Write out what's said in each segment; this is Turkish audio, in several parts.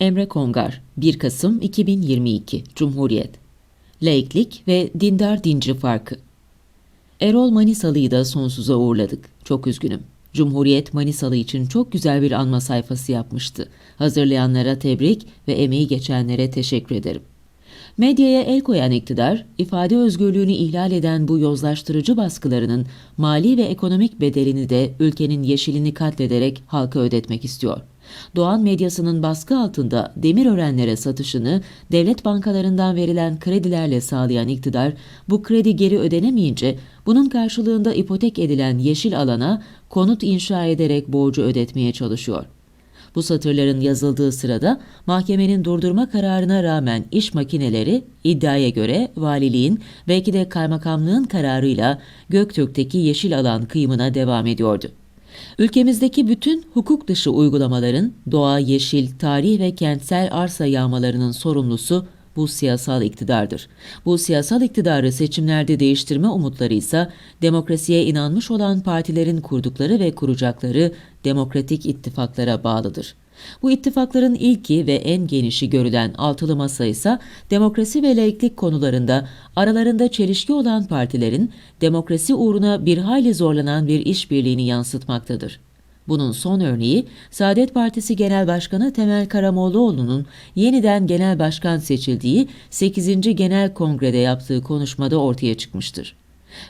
Emre Kongar 1 Kasım 2022 Cumhuriyet Laiklik ve dindar dinci farkı Erol Manisalı'yı da sonsuza uğurladık. Çok üzgünüm. Cumhuriyet Manisalı için çok güzel bir anma sayfası yapmıştı. Hazırlayanlara tebrik ve emeği geçenlere teşekkür ederim. Medyaya el koyan iktidar, ifade özgürlüğünü ihlal eden bu yozlaştırıcı baskılarının mali ve ekonomik bedelini de ülkenin yeşilini katlederek halka ödetmek istiyor. Doğan medyasının baskı altında Demirörenlere satışını devlet bankalarından verilen kredilerle sağlayan iktidar, bu kredi geri ödenemeyince bunun karşılığında ipotek edilen yeşil alana konut inşa ederek borcu ödetmeye çalışıyor. Bu satırların yazıldığı sırada mahkemenin durdurma kararına rağmen iş makineleri iddiaya göre valiliğin belki de kaymakamlığın kararıyla Göktürk'teki yeşil alan kıyımına devam ediyordu. Ülkemizdeki bütün hukuk dışı uygulamaların doğa, yeşil, tarih ve kentsel arsa yağmalarının sorumlusu bu siyasal iktidardır. Bu siyasal iktidarı seçimlerde değiştirme umutları ise demokrasiye inanmış olan partilerin kurdukları ve kuracakları demokratik ittifaklara bağlıdır. Bu ittifakların ilki ve en genişi görülen altılı masa ise demokrasi ve laiklik konularında aralarında çelişki olan partilerin demokrasi uğruna bir hayli zorlanan bir işbirliğini yansıtmaktadır. Bunun son örneği Saadet Partisi Genel Başkanı Temel Karamollaoğlu'nun yeniden genel başkan seçildiği 8. Genel Kongre'de yaptığı konuşmada ortaya çıkmıştır.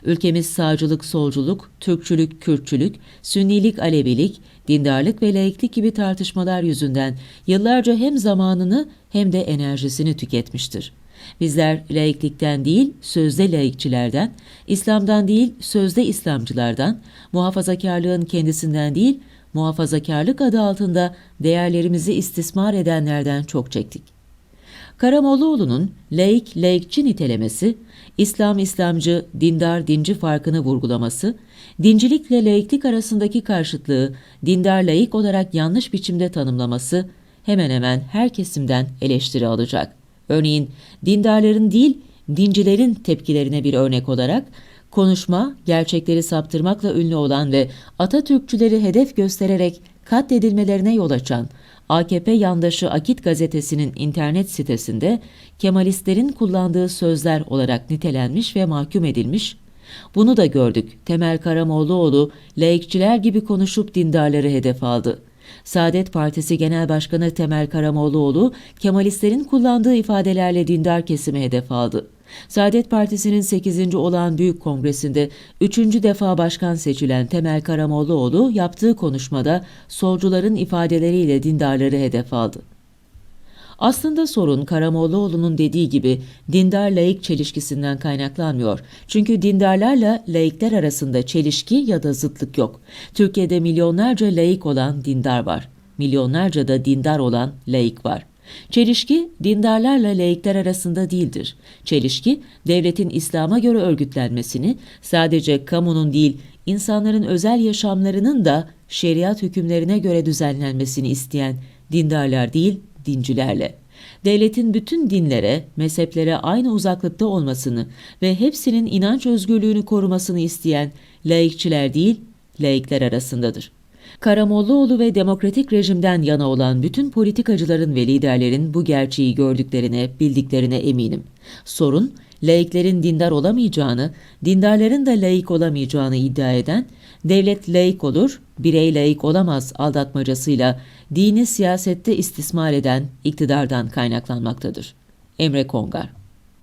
Ülkemiz sağcılık, solculuk, Türkçülük, Kürtçülük, Sünnilik, Alevilik, dindarlık ve laiklik gibi tartışmalar yüzünden yıllarca hem zamanını hem de enerjisini tüketmiştir. Bizler laiklikten değil, sözde laikçilerden, İslam'dan değil, sözde İslamcılardan, muhafazakarlığın kendisinden değil, muhafazakarlık adı altında değerlerimizi istismar edenlerden çok çektik. Karamollaoğlu'nun laik, laikçi nitelemesi, İslam, İslamcı, dindar, dinci farkını vurgulaması, dincilikle laiklik arasındaki karşıtlığı dindar laik olarak yanlış biçimde tanımlaması hemen hemen her kesimden eleştiri alacak. Örneğin dindarların değil, dincilerin tepkilerine bir örnek olarak konuşma, gerçekleri saptırmakla ünlü olan ve Atatürkçüleri hedef göstererek katledilmelerine yol açan AKP yandaşı Akit gazetesinin internet sitesinde Kemalistlerin kullandığı sözler olarak nitelenmiş ve mahkum edilmiş. Bunu da gördük. Temel Karamollaoğlu laikçiler gibi konuşup dindarları hedef aldı. Saadet Partisi Genel Başkanı Temel Karamollaoğlu, Kemalistlerin kullandığı ifadelerle dindar kesimi hedef aldı. Saadet Partisi'nin 8. olan Büyük Kongresi'nde 3. defa başkan seçilen Temel Karamollaoğlu yaptığı konuşmada solcuların ifadeleriyle dindarları hedef aldı. Aslında sorun Karamollaoğlu'nun dediği gibi dindar laik çelişkisinden kaynaklanmıyor. Çünkü dindarlarla laikler arasında çelişki ya da zıtlık yok. Türkiye'de milyonlarca laik olan dindar var. Milyonlarca da dindar olan laik var. Çelişki dindarlarla laikler arasında değildir. Çelişki devletin İslam'a göre örgütlenmesini sadece kamunun değil insanların özel yaşamlarının da şeriat hükümlerine göre düzenlenmesini isteyen dindarlar değil dincilerle. Devletin bütün dinlere, mezheplere aynı uzaklıkta olmasını ve hepsinin inanç özgürlüğünü korumasını isteyen laikçiler değil, laikler arasındadır. Karamollaoğlu ve demokratik rejimden yana olan bütün politikacıların ve liderlerin bu gerçeği gördüklerine, bildiklerine eminim. Sorun, laiklerin dindar olamayacağını, dindarların da laik olamayacağını iddia eden, devlet laik olur, birey laik olamaz aldatmacasıyla dini siyasette istismar eden iktidardan kaynaklanmaktadır. Emre Kongar